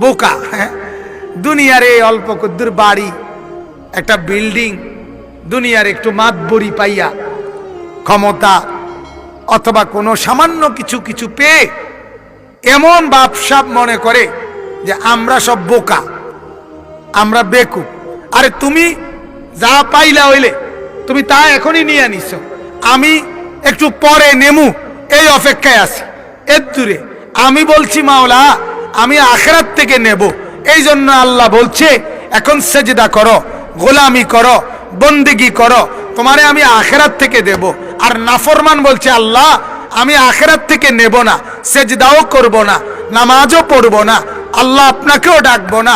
বোকা হ্যাঁ? দুনিয়ার এই অল্প কদ্দুর বাড়ি, একটা বিল্ডিং, দুনিয়ার একটু মাতবরি পাইয়া ক্ষমতা, অথবা কোনো সামান্য কিছু কিছু পেয়ে এমন বাপসাপ মনে করে যে আমরা সব বোকা, আমরা বেকুব। আরে তুমি যা পাইলা হইলে, তুমি তা এখনই নিয়ে নিছ আমি একটু পরে নেমু, এই অপেক্ষায় আছি। এর দূরে, আমি বলছি মাওলা আমি আখেরাত থেকে নেব। এই জন্য আল্লাহ বলছে, এখন সেজদা করো, গোলামি করো, বন্দিগি করো, তোমারে আমি আখেরাত থেকে দেব। আর নাফরমান বলছে, আল্লাহ, আমি আখেরাত থেকে নেব না, সেজদাও করব না, নামাজও পড়ব না, আল্লাহ আপনাকেও ডাকব না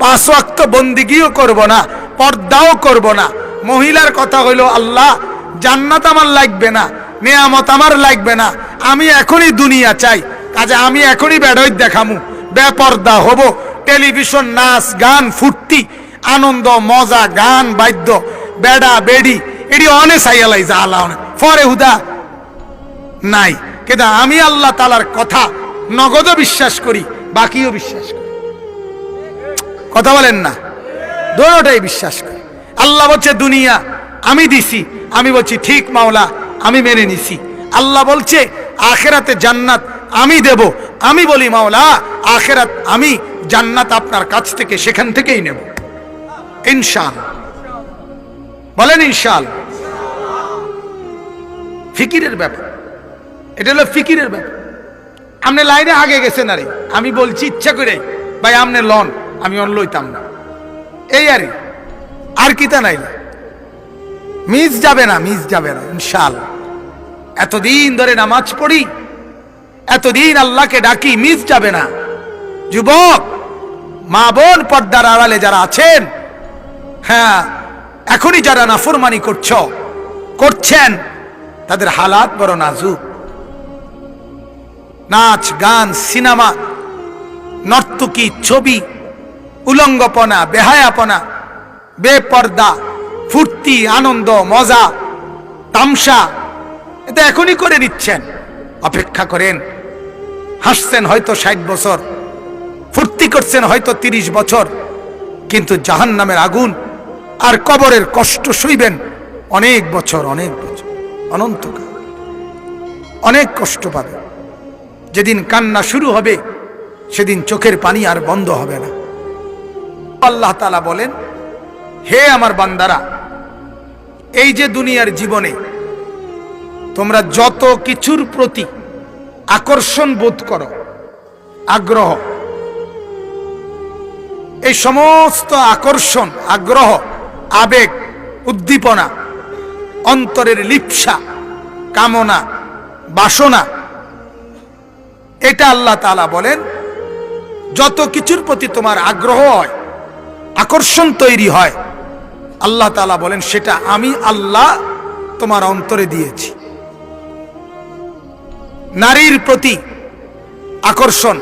পাঁচওয়াক্ত বন্দিগিও করব না, পর্দাও করব না। মহিলার কথা হইল, আল্লাহ, জান্নাত আমার লাগবে না, নেয়ামত আমার লাগবে না, আমি এখনই দুনিয়া চাই, কাজে আমি এখনই বেড়ই দেখামু। বেপর্দা হব। টেলিভিশন, নাচ, গান, ফুর্তি, আনন্দ, মজা, গান, বাদ্য, বেড়া, বেড়ি এটি অনে সাইয়ালাই যা আল্লাহ ফরে হুদা নাই। কিন্তু আমি আল্লাহ তালার কথা নগদও বিশ্বাস করি, বাকিও বিশ্বাস করি। কথা বলেন না। দোনোটাই বিশ্বাস করি। আল্লাহ বলছে, দুনিয়া আমি দিছি, আমি বলছি, ঠিক মাওলা, আমি মেনে নিছি। আল্লাহ বলছে, আখেরাতে জান্নাত আমি দেব আমি বলি, মাওলা, আখেরাত আমি জান্নাত আপনার কাছ থেকে সেখান থেকেই নেব। ইনশাল। বলেন ইনশাল। ফিকিরের ব্যাপার। এটা হলো ফিকিরের ব্যাপার। আপনি লাইনে আগে গেছেন আরে। আমি বলছি ইচ্ছা করে, ভাই, আপনি লন, আমি অন লইতাম না। এই আরে, আর কিতা নাই মিস যাবে না, মিস যাবে না, ইনশাল। এতদিন ধরে নামাজ পড়ি এতদিন আল্লাহকে ডাকি, মিস যাবে না। যুবক, মা বোন পর্দার আড়ালে যারা আছেন হ্যাঁ এখনই যারা নাফরমানি করছ, করছেন, তাদের হালাত বড় নাজুক। নাচ, গান, সিনেমা, নর্তকী, ছবি, উলঙ্গপনা, বেহায়াপনা, বেপর্দা, ফুর্তি, আনন্দ, মজা, তামসা, এটা এখনই করে নিচ্ছেন অপেক্ষা করেন হাসছেন হয়তো ষাট বছর, ফুর্তি করছেন হয়তো তিরিশ বছর, কিন্তু জাহান নামের আগুন আর কবরের কষ্ট সইবেন অনেক বছর অনেক বছর, অনন্তকাল। অনেক কষ্ট পাবে যেদিন কান্না শুরু হবে, সেদিন চোখের পানি আর বন্ধ হবে না। আল্লাহ তালা বলেন, হে আমার বান্দারা, এই যে দুনিয়ার জীবনে তোমরা যত কিছুর প্রতি আকর্ষণ বোধ করো, আগ্রহ। এই সমস্ত আকর্ষণ, আগ্রহ, আবেগ, উদ্দীপনা, অন্তরের লিপসা, কামনা, বাসনা, এটা আল্লাহ তালা বলেন, যত কিছুর প্রতি তোমার আগ্রহ হয়, আকর্ষণ তৈরি হয়, আল্লাহ তালা বলেন, সেটা আমি আল্লাহ তোমার অন্তরে দিয়েছি। নারীর প্রতি আকর্ষণ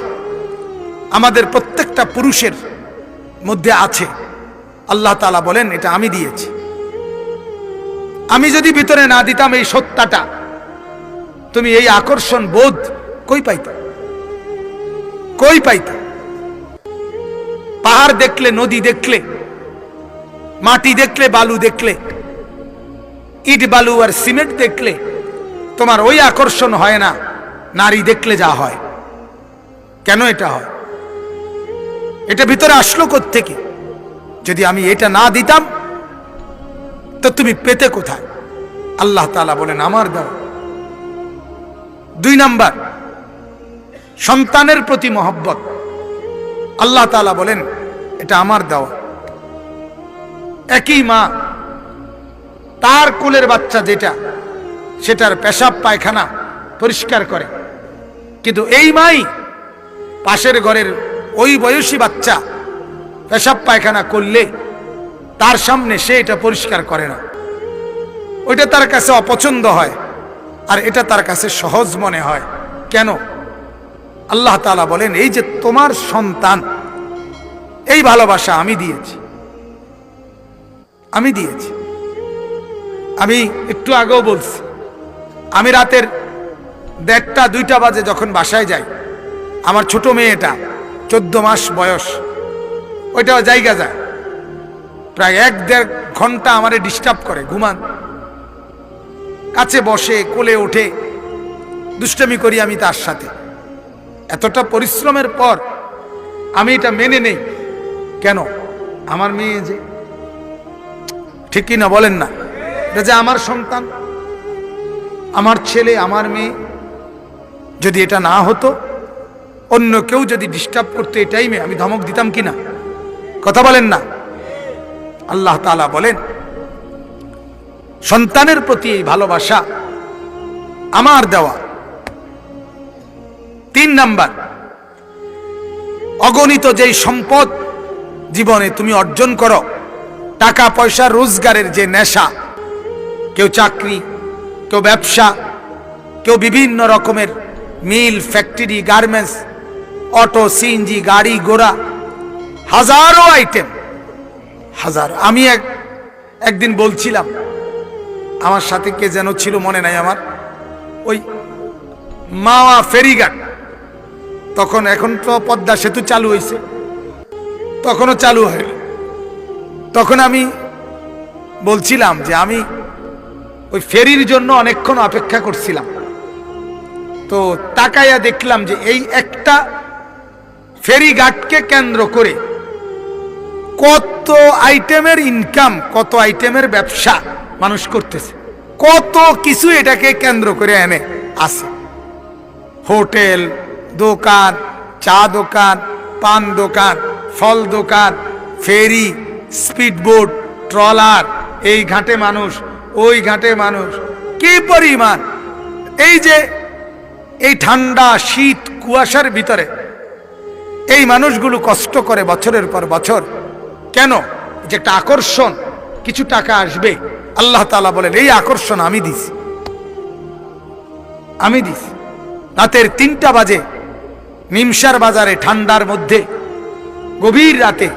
আমাদের প্রত্যেকটা পুরুষের মধ্যে আছে। আল্লাহ তালা বলেন, এটা আমি দিয়েছি। আমি যদি ভিতরে না দিতাম এই সত্যাটা তুমি এই আকর্ষণ বোধ কই পাইতা? কই পাইতা? পাহাড় দেখলে, নদী দেখলে, মাটি দেখলে, বালু দেখলে, ইট, বালু আর সিমেন্ট দেখলে তোমার ওই আকর্ষণ হয় না। নারী দেখলে যা হয়। কেন এটা হয়? এটা ভিতরে আসলো থেকে যদি আমি এটা না দিতাম, তো তুমি পেতে কোথায়? আল্লাহ তালা বলেন, আমার দাও। দুই নাম্বার, সন্তানের প্রতি মহব্বত। আল্লাহ তালা বলেন, এটা আমার দেওয়া একই মা, তার কোলের বাচ্চা যেটা, সেটার পেশাব পায়খানা পরিষ্কার করে। কিন্তু এই মাই পাশের ঘরের ওই বয়সী বাচ্চা পেশাব পায়খানা করলে তার সামনে সে এটা পরিষ্কার করে না। ওইটা তার কাছে অপছন্দ হয় আর এটা তার কাছে সহজ মনে হয়। কেন? আল্লাহ তালা বলেন, এই যে তোমার সন্তান, এই ভালোবাসা আমি দিয়েছি। আমি দিয়েছি। আমি একটু আগেও বলছি, আমি রাতের দেড়টা, দুইটা বাজে যখন বাসায় যাই, আমার ছোট মেয়েটা, চোদ্দ মাস বয়স, ওইটাও জায়গা যায়। প্রায় এক দেড় ঘণ্টা আমারে ডিস্টার্ব করে, ঘুমান। কাছে বসে, কোলে ওঠে, দুষ্টামি করি আমি তার সাথে। এতটা পরিশ্রমের পর আমি এটা মেনে নেই। কেন? আমার মেয়ে যে ঠিক কি না বলেন না। এটা যে আমার সন্তান, আমার ছেলে, আমার মেয়ে যদি এটা না হতো, অন্য কেউ যদি ডিস্টার্ব করতো এই টাইমে আমি ধমক দিতাম কি না কথা বলেন না। আল্লাহ তালা বলেন, সন্তানের প্রতি এই ভালোবাসা আমার দেওয়া। তিন নাম্বার, অগণিত যেই সম্পদ জীবনে তুমি অর্জন করো, টাকা, পয়সা, রোজগারের যে নেশা, কেউ চাকরি, কেউ ব্যবসা, কেউ বিভিন্ন রকমের mill factory garments auto CNG গাড়ি, ঘোড়া, হাজারো আইটেম হাজার। আমি এক, একদিন বলছিলাম, আমার সাথে কে যেন ছিল মনে নাই আমার, ওই মাওয়া ফেরিঘাট। তখন এখন তো পদ্মা সেতু চালু হয়েছে তখনও চালু হয় তখন আমি বলছিলাম যে আমি ওই ফেরির জন্য অনেকক্ষণ অপেক্ষা করছিলাম। তো তাকাইয়া দেখলাম যে এই একটা ফেরিঘাটকে কেন্দ্র করে কত আইটেমের ইনকাম কত আইটেমের ব্যবসা মানুষ করতেছে। কত কিছু এটাকে কেন্দ্র করে এনে আছে। হোটেল, দোকান, চা দোকান, পান দোকান, ফল দোকান, ফেরি, স্পিডবোট, ট্রলার, এই ঘাটে মানুষ, ওই ঘাটে মানুষ, কি পরিমাণ? এই যে এই ঠান্ডা শীত কুয়াশার ভিতরে এই মানুষগুলো কষ্ট করে বছরের পর বছর। কেন? যে একটা আকর্ষণ, কিছু টাকা আসবে। আল্লাহ তালা বলেন, এই আকর্ষণ আমি দিছি। আমি দিছি। রাতের তিনটা বাজে, নিমসার বাজারে ঠান্ডার মধ্যে, গভীর রাতে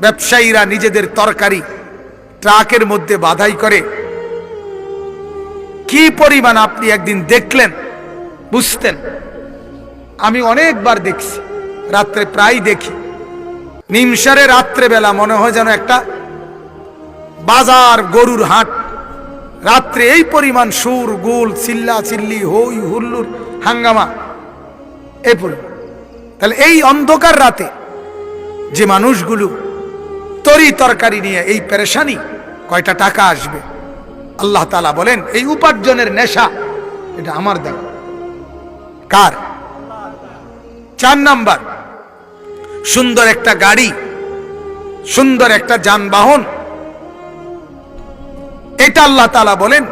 ব্যবসায়ীরা নিজেদের তরকারি ট্রাকের মধ্যে বাধাই করে। কি পরিমাণ আপনি একদিন দেখলেন? বুঝতেন। আমি অনেকবার দেখছি, রাত্রে প্রায় দেখি। নিমসারে রাত্রেবেলা মনে হয় যেন একটা বাজার গরুর হাট। রাত্রে এই পরিমাণ সুর, গুল, চিল্লা, চিল্লি, হই, হুল্লুর, হাঙ্গামা। এই পরিমাণ। তাহলে এই অন্ধকার রাতে যে মানুষগুলো তরি তরকারি নিয়ে এই পেরেশানি, কয়টা টাকা আসবে? আল্লাহ তালা বলেন, এই উপার্জনের নেশা, এটা আমার দেওয়া। কার? চার নাম্বার। সুন্দর একটা গাড়ি, সুন্দর একটা যানবাহন। এটা আল্লাহ তালা বলেন,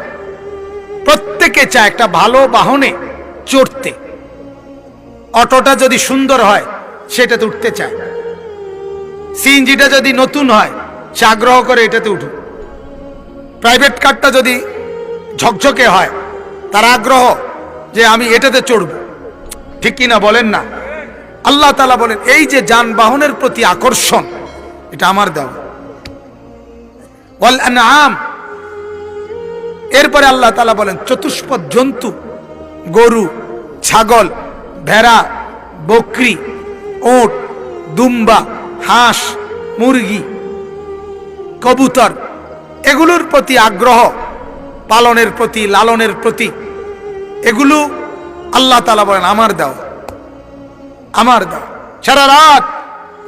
প্রত্যেকে চায় একটা ভালো বাহনে চড়তে। অটোটা যদি সুন্দর হয়, সেটাতে উঠতে চায়। সিএনজিটা যদি নতুন হয়, সে আগ্রহ করে এটাতে উঠুক। প্রাইভেট কারটা যদি ঝকঝকে হয়, তার আগ্রহ যে আমি এটাতে চড়ব। ঠিক কিনা বলেন না? আল্লাহ তালা বলেন, এই যে যানবাহনের প্রতি আকর্ষণ, এটা আমার দেওয়া। আনআম এরপরে আল্লাহ তালা বলেন, চতুষ্পদ জন্তু, গরু, ছাগল, ভেড়া, বকরি, ওট, দুম্বা, হাঁস, মুরগি, কবুতর, এগুলোর প্রতি আগ্রহ, পালনের প্রতি, লালনের প্রতি, এগুলো আল্লাহ তালা বলেন, আমার দাও। আমার দাও। সারা রাত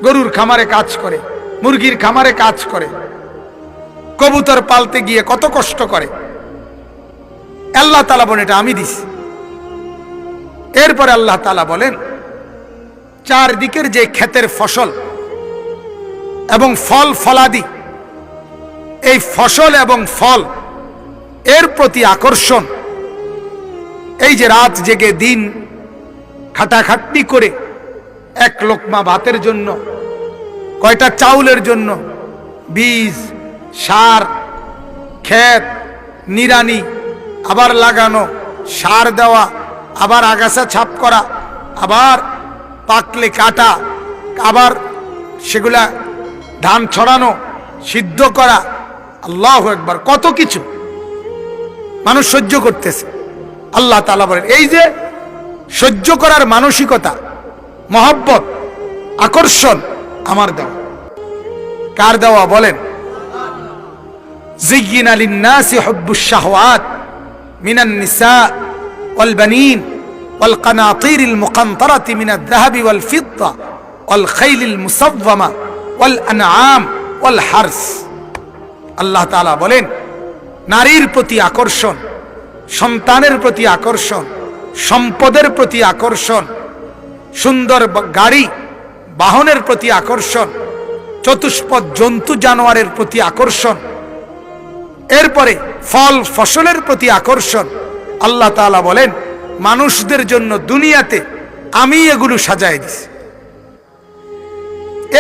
গরুর খামারে কাজ করে, মুরগির খামারে কাজ করে, কবুতর পালতে গিয়ে কত কষ্ট করে। আল্লাহ তালা বলেন, এটা আমি দিছি। এরপরে আল্লাহ তালা বলেন, চারদিকের যে ক্ষেতের ফসল এবং ফল ফলাদি, এই ফসল এবং ফল এর প্রতি আকর্ষণ এই যে রাত জেগে দিন খাটাখাটনি করে এক লোকমা ভাতের জন্য, কয়টা চাউলের জন্য, বীজ, সার, ক্ষেত নিরানি আবার লাগানো, সার দেওয়া, আবার আগাছা ছাপ করা, আবার পাকলে কাটা, আবার সেগুলা ধান ছড়ানো, সিদ্ধ করা, আল্লাহ একবার কত কিছু মানুষ সহ্য করতেছে। আল্লাহ তালা বলেন এই যে সহ্য করার মানসিকতা মহব্বত আকর্ষণ আমার দেওয়া কার দেওয়া বলেন زين للناس حب الشهوات من النساء والبنين والقناطير المقنطرة من الذهب والفضة والخيل المصومة والأنعام والحرث আল্লাহ তাআলা বলেন নারীর প্রতি আকর্ষণ সন্তানের প্রতি আকর্ষণ, সম্পদের প্রতি আকর্ষণ, সুন্দর গাড়ি, বাহনের প্রতি আকর্ষণ, চতুষ্পদ জন্তু জানোয়ারের প্রতি আকর্ষণ, এরপরে ফল ফসলের প্রতি আকর্ষণ। আল্লাহ তাআলা বলেন, মানুষদের জন্য দুনিয়াতে আমি এগুলো সাজায় দিছি।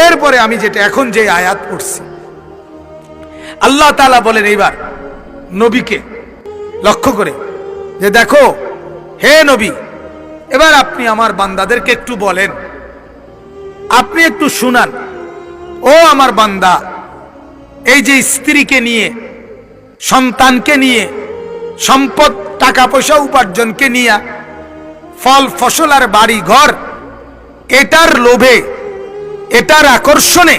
এরপরে আমি যেটা এখন যে আয়াত পড়ছি, আল্লাহ তালা বলেন এইবার নবীকে লক্ষ্য করে যে দেখো, হে নবী, এবার আপনি আমার বান্দাদেরকে একটু বলেন। আপনি একটু শুনান। ও আমার বান্দা, এই যে স্ত্রীকে নিয়ে, সন্তানকে নিয়ে, সম্পদ টাকা পয়সা উপার্জনকে নিয়ে, ফল, ফসল আর বাড়ি ঘর, এটার লোভে, এটার আকর্ষণে,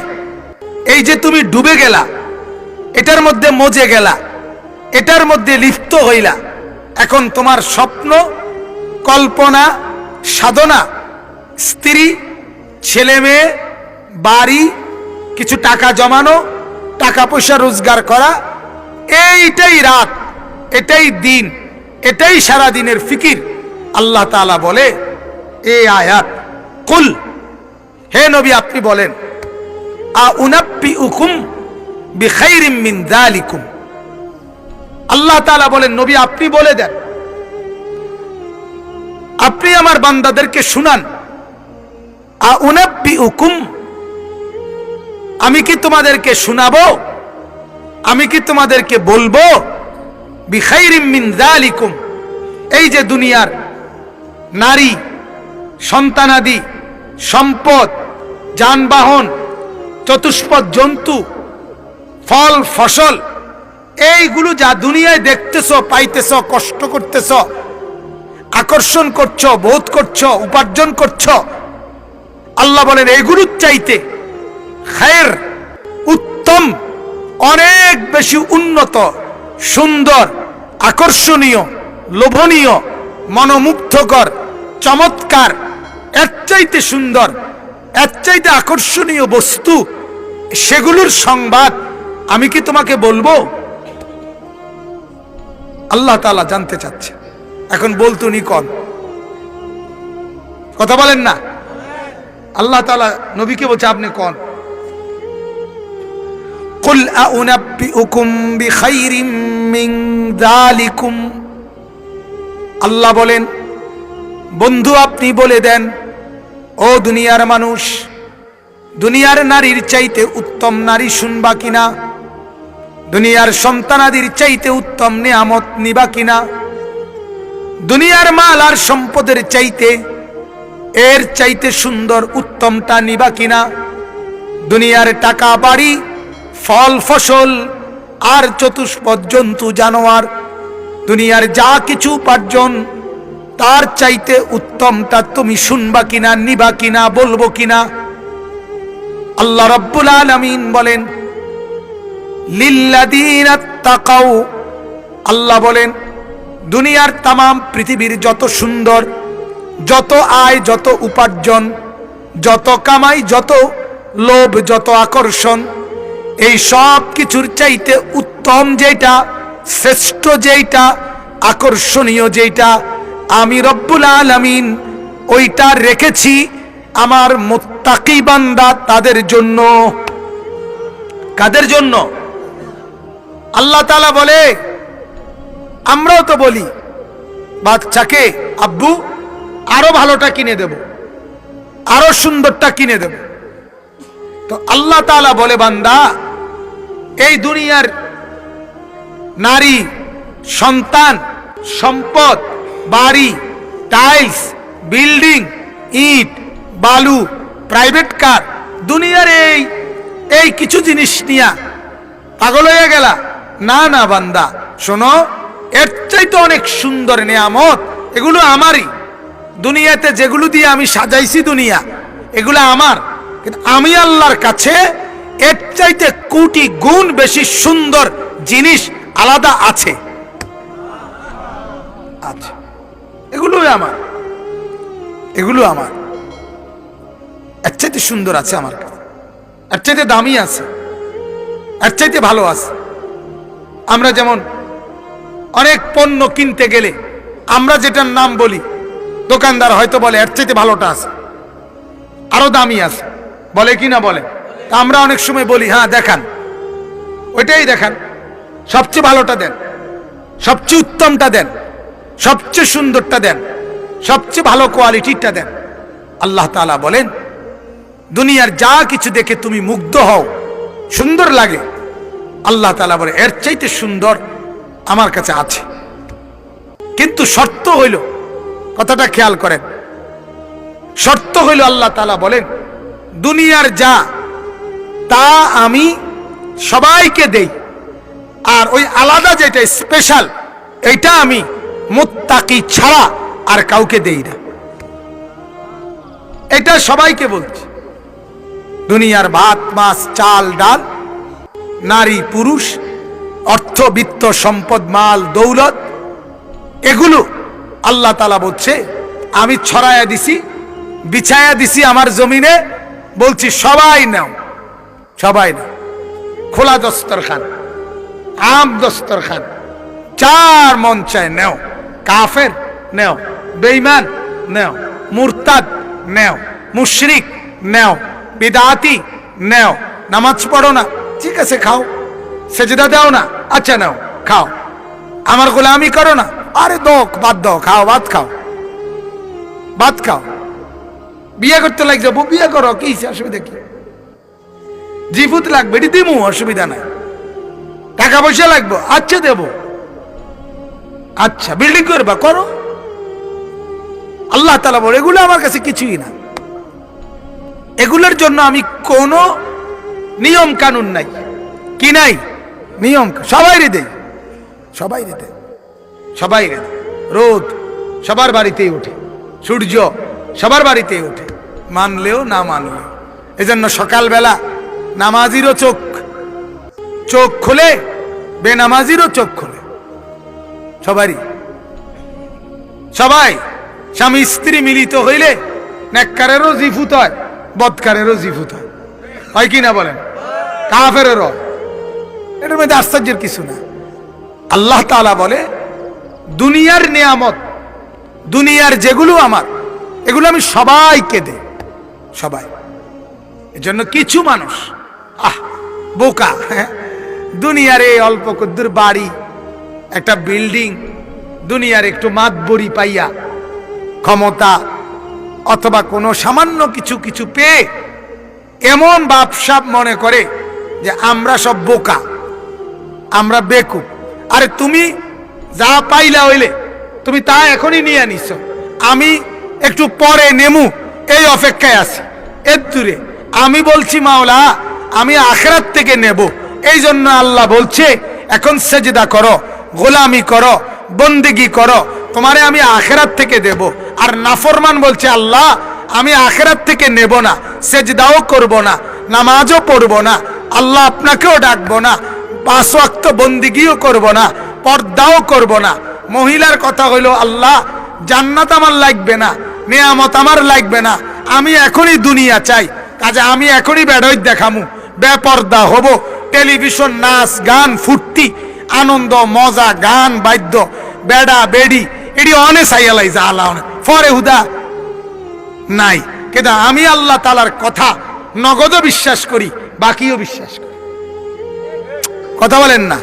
এই যে তুমি ডুবে গেলা, এটার মধ্যে মজে গেলা এটার মধ্যে লিপ্ত হইলা। এখন তোমার স্বপ্ন, কল্পনা, সাধনা, স্ত্রী, ছেলে মেয়ে, বাড়ি, কিছু টাকা জমানো, টাকা পয়সা রোজগার করা, এইটাই রাত, এটাই দিন, এটাই সারা দিনের ফিকির। আল্লাহ তাআলা বলে, এ আয়াত, কুল, হে নবী আপনি বলেন আ উনাপ্পি উকুম বিখাইরিম মিন যালিকুম আল্লাহ তালা বলেন, নবী, আপনি বলে দেন। আপনি আমার বান্দাদেরকে শুনান। উকুম আমি কি তোমাদেরকে শোনাবো? আমি কি তোমাদেরকে বলব? বিখাইরিম মিন যালিকুম, এই যে দুনিয়ার নারী সন্তানাদি সম্পদ, যানবাহন, চতুষ্পদ জন্তু, ফল, ফসল এইগুলো যা দুনিয়ায় দেখতেছ, পাইতেছ, কষ্ট করতেছ, আকর্ষণ করছ, বোধ করছ, উপার্জন করছ, আল্লাহ বলেন এগুলোর চাইতে খায়ের উত্তম, অনেক বেশি উন্নত, সুন্দর, আকর্ষণীয়, লোভনীয়, মনোমুগ্ধকর, চমৎকার, এর চাইতে সুন্দর, এর চাইতে আকর্ষণীয় বস্তু, সেগুলোর সংবাদ আমি কি তোমাকে বলব? আল্লাহ তাআলা জানতে চাচ্ছে এখন বলতুনি কন কথা বলেন না আল্লাহ তাআলা নবীকে বলছে আপনি কন قل أنبئكم بخير من ذلكم আল্লাহ বলেন বন্ধু আপনি বলে দেন ও দুনিয়ার মানুষ দুনিয়ার নারীর চাইতে উত্তম নারী শুনবা কিনা দুনিয়ার সন্তানাদির চাইতে উত্তম নিয়ামত নিবা কিনা? দুনিয়ার মাল আর সম্পদের চাইতে, এর চাইতে সুন্দর উত্তমটা নিবা কিনা? দুনিয়ার টাকা, বাড়ি, ফল, ফসল, আর চতুষ্পদ জন্তু, জানোয়ার, দুনিয়ার যা কিছু উপার্জন, তার চাইতে উত্তমটা তুমি শুনবা কিনা, নিবা কিনা, বলব কিনা? আল্লাহ রব্বুল আলামিন বলেন লিল্লাযীনা তাকাউ। আল্লাহ বলেন, দুনিয়ার তামাম পৃথিবীর যত সুন্দর, যত আয়, যত উপার্জন, যত কামাই, যত লোভ, যত আকর্ষণ, এই সব কিছুর চাইতে উত্তম যেটা শ্রেষ্ঠ যেটা আকর্ষণীয় যেটা আমি রব্বুল আলামিন ওইটা রেখেছি আমার মুত্তাকি বান্দা তাদের জন্য। কাদের জন্য? আল্লাহ তালা বলে, আমরাও তো বলি, বাচ্চাকে আব্বু আরও ভালোটা কিনে দেব, আরও সুন্দরটা কিনে দেব। তো আল্লাহ তাআলা বলে, বান্দা, এই দুনিয়ার নারী, সন্তান, সম্পদ, বাড়ি, টাইলস, বিল্ডিং, ইট, বালু, প্রাইভেট কার, দুনিয়ার এই এই কিছু জিনিস নিয়া পাগল হয়ে গেলা। না না, বান্দা। শোনো, এর চাইতে অনেক সুন্দর নিয়ামত, এগুলো আমারই। দুনিয়াতে যেগুলো দিয়ে আমি সাজাইছি দুনিয়া, এগুলো আমার। কিন্তু আমি আল্লাহর কাছে এর চাইতে কোটি গুণ বেশি সুন্দর জিনিস আলাদা আছে। আছে। এগুলোই আমার। এগুলো আমার। এর চাইতে সুন্দর আছে আমার কাছে। এর চাইতে দামি আছে। এর চাইতে ভালো আছে। আমরা যেমন অনেক পণ্য কিনতে গেলে আমরা যেটার নাম বলি, দোকানদার হয়তো বলে, এর চাইতে ভালোটা আছে, আরও দামি আছে। বলে কি না বলে? আমরা অনেক সময় বলি হ্যাঁ দেখান। ওইটাই দেখান। সবচেয়ে ভালোটা দেন, সবচেয়ে উত্তমটা দেন, সবচেয়ে সুন্দরটা দেন, সবচেয়ে ভালো কোয়ালিটিটা দেন। আল্লাহ তাআলা বলেন, দুনিয়ার যা কিছু দেখে তুমি মুগ্ধ হও, সুন্দর লাগে আল্লাহ তালা বলে, এর চাইতে সুন্দর আমার কাছে আছে। কিন্তু শর্ত হইল, কথাটা খেয়াল করেন, শর্ত হইল আল্লাহ তালা বলেন, দুনিয়ার যা, তা আমি সবাইকে দেই। আর ওই আলাদা যেটা স্পেশাল এটা আমি মুত্তাকি ছাড়া আর কাউকে দেই না। এটা সবাইকে বলছি। দুনিয়ার ভাত, মাছ, চাল, ডাল নারী, পুরুষ অর্থ বিত্ত সম্পদ, মাল, দৌলত, এগুলো আল্লাহ তালা বলছে, আমি ছড়ায়া দিছি বিছায়া দিছি আমার জমিনে, বলছি সবাই নাও সবাই নাও। খোলা দস্তরখান, আম দস্তরখান, চার মন চায় নেও, কাফের নেও বেইমান নেও, মুরতাদ নেও, মুশরিক নেও, বিদাতি নেও, নামাজ পড়ো না। ঠিক আছে, খাও। সেজদা দাও না। আচ্ছা নাও, খাও। আমার গোলামি করো না। আরে দোক, বাদ দাও, খাও, ভাত খাও। ভাত খাও। বিয়ে করতে লাগছে, বউ, বিয়ে করো, কি অসুবিধা কি? জিফুত লাগবে, এটি দিমু, অসুবিধা নাই। টাকা পয়সা লাগবে আচ্ছা দেব। আচ্ছা বিল্ডিং করবা, করো। আল্লাহ তালা বলে, এগুলো আমার কাছে কিছুই না। এগুলোর জন্য আমি কোনো নিয়ম কানুন নাই। কি নাই? নিয়ম সবাই রে দেই। সবাই রে দেয় সবাই রেদে রোদ সবার বাড়িতেই ওঠে। সূর্য সবার বাড়িতেই ওঠে। মানলেও না মানলেও। এজন্য সকালবেলা নামাজিরও চোখ চোখ খোলে, বেনামাজিরও চোখ খোলে। সবারই। সবাই স্বামী স্ত্রী মিলিত হইলে, নেককারেরও জিফুত হয়, বৎকারেরও জিফুত হয়। হয় কি না বলেন? হয়। এটার মধ্যে আশ্চর্যের কিছু না। আল্লাহ তাআলা বলে, দুনিয়ার নিয়ামত, দুনিয়ার যেগুলো আমার, এগুলো আমি সবাইকে দেই। সবাই। এজন্য কিছু মানুষ, আহ, বোকা হ্যাঁ দুনিয়ার এই অল্প কদ্দুর বাড়ি, একটা বিল্ডিং, দুনিয়ার একটু মাতবরি পাইয়া ক্ষমতা, অথবা কোনো সামান্য কিছু কিছু পেয়ে এমন বাপসাপ মনে করে যে আমরা সব বোকা, আমরা বেকুব। আরে তুমি যা পাইলা হইলে, তুমি তা এখনই নিয়ে নিছ আমি একটু পরে নেমু, এই অপেক্ষায় আছি। এর দূরে আমি বলছি, মাওলা, আমি আখরাত থেকে নেব। এই জন্য আল্লাহ বলছে, এখন সেজদা করো, গোলামি করো, বন্দিগি করো, তোমারে আমি আখেরাত থেকে দেব। আর নাফরমান বলছে, আল্লাহ আমি আখেরাত থেকে নেব না, সেজদাও করব না, নামাজও পড়ব না, আল্লাহ আপনাকেও ডাকব না, পাঁচ ওয়াক্ত বন্দিগিও করব না, পর্দাও করব না। মহিলার কথা হইল, আল্লাহ, জান্নাত আমার লাগবে না, নিয়ামত আমার লাগবে না, আমি এখনই দুনিয়া চাই, কাজে আমি এখনই বেড়ই দেখামু, বেপর্দা হব, টেলিভিশন, নাচ, গান, ফুর্তি, আনন্দ, মজা, গান, বাদ্য, বেড়া, বেড়ি এটি অনেক সাইয়ালাইজা, আল্লাহ ফরে হুদা নাই। কিন্তু আমি আল্লাহ তালার কথা নগদও বিশ্বাস করি, বাকিও বিশ্বাস করি। কথা বলেন না।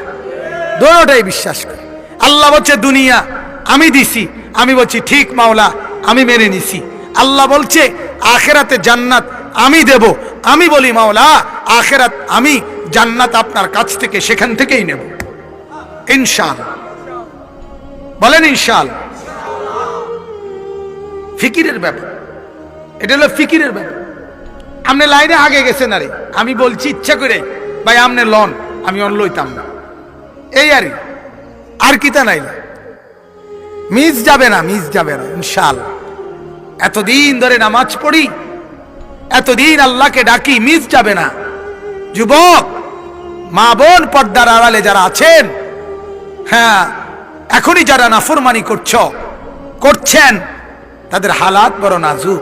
দোনোটাই বিশ্বাস করি। আল্লাহ বলছে, দুনিয়া আমি দিছি, আমি বলছি, ঠিক মাওলা, আমি মেনে নিছি। আল্লাহ বলছে, আখেরাতে জান্নাত আমি দেব। আমি বলি, মাওলা, আখেরাত আমি জান্নাত আপনার কাছ থেকে, সেখান থেকেই নেব। ইনশাল বলেন ইনশাল ফিকিরের ব্যাপার। এটা হলো ফিকিরের ব্যাপার। আপনি লাইনে আগে গেছেন আরে। আমি বলছি, ইচ্ছা করে, ভাই আমনে লন, আমি অন লইতাম না। এই আর আর কিতা নাই মিস যাবে না, মিস যাবে না ইনশাল এতদিন ধরে নামাজ পড়ি, এতদিন আল্লাহকে ডাকি, মিস যাবে না। যুবক, মা বোন পর্দার আড়ালে যারা আছেন হ্যাঁ এখনই যারা নাফরমানি করছ, করছেন, তাদের হালাত বড় নাজুক।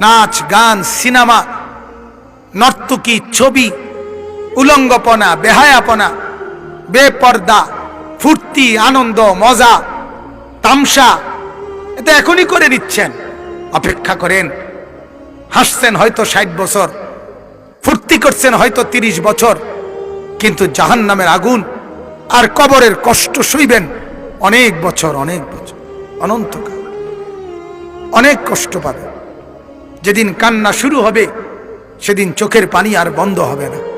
নাচ, গান, সিনেমা, নর্তকী, ছবি, উলঙ্গপনা, বেহায়াপনা, বেপর্দা, ফুর্তি, আনন্দ, মজা, তামসা, এটা এখনই করে নিচ্ছেন অপেক্ষা করেন, হাসছেন হয়তো ষাট বছর, ফুর্তি করছেন হয়তো তিরিশ বছর, কিন্তু জাহান নামের আগুন আর কবরের কষ্ট সইবেন অনেক বছর অনেক বছর, অনন্তকাল। অনেক কষ্ট পাবে যেদিন কান্না শুরু হবে সেদিন চোখের পানি আর বন্ধ হবে না।